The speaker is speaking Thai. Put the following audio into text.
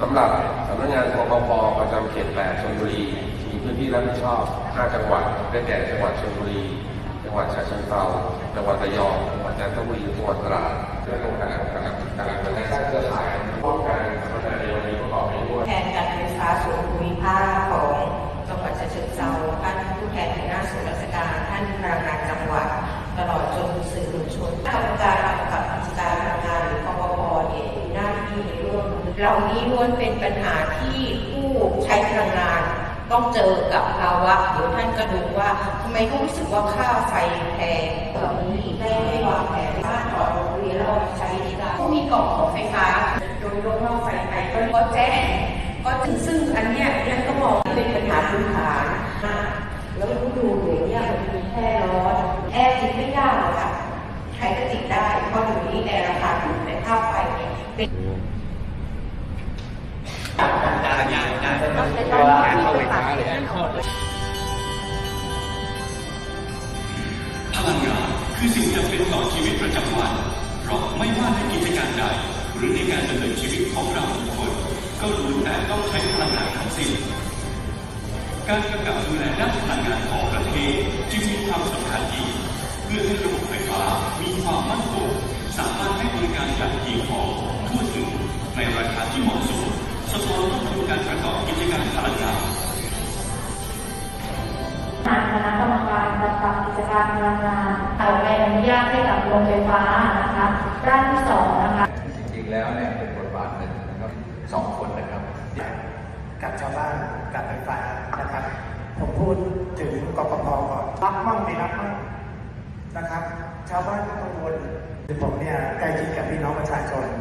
สำหรับสำนักงานกปปประจำเขตแปดชลบุรี มีพื้นที่รับผิดชอบ 5 จังหวัด ได้แก่จังหวัดชลบุรี จังหวัดฉะเชิงเทราจังหวัดระยอง จังหวัดจันทบุรี จังหวัดตราดเพื่อต้องการ เหล่านี้ล้วนเป็นปัญหาที่ผู้ใช้พลังงานต้องเจอกับภาวะเดี๋ยวท่านก็ดูว่าทำไมเขารู้สึกว่าค่าไฟแพงเหล่านี้ได้ไม่วางแผนบ้านต่อโรงเรียนเอาใช้ที่ได้ผู้มีกล่องของไฟฟ้าโดยรวมว่าไฟไทยก็แจ้งก็ถึงซึ่งอันเนี้ยเนี่ยก็มองว่าเป็นปัญหาพื้นฐานแล้วฤดูเหลือเนี่ยมันมีแค่ร้อนแอร์ติดไม่ยากหรอกค่ะใครก็ติดได้เพราะเดี๋ยวนี้แอร์ราคาถูกแต่ค่าไฟเนี่ ยเป็นพลังงานคือสิ่งจำเป็นต่อชีวิตประจำวัน เพราะไม่ว่าในกิจการใด หรือในการดำเนินชีวิตของเราทุกคน ก็ล้วนแต่ต้องใช้พลังงานทั้งสิ้นการกำกับดูแลด้านพลังงานของประเทศจึงมีความสำคัญยิ่งเพื่อให้ระบบไฟฟ้ามีความมั่นคงสามารถให้บริการอย่างเพียงพอทั่วถึงในราคาที่เหมาะสมสะท้อนต้นทุนการประ กับกิจการพลังงานเอาใบอนุญาตให้กับโรงไฟฟ้านะคะด้านที่สองนะคะจริงๆแล้วเนี่ยเป็นบทบาทหนึ่งนะครับสองคนนะครับกับชาวบ้านกับไฟฟ้านะครับ ผมพูดถึงกปพก่อนรับมั่งไม่รับมั่งนะครับ ชาวบ้านก็กังวลผมเนี่ยใกล้ชิดกับพี่น้องประชา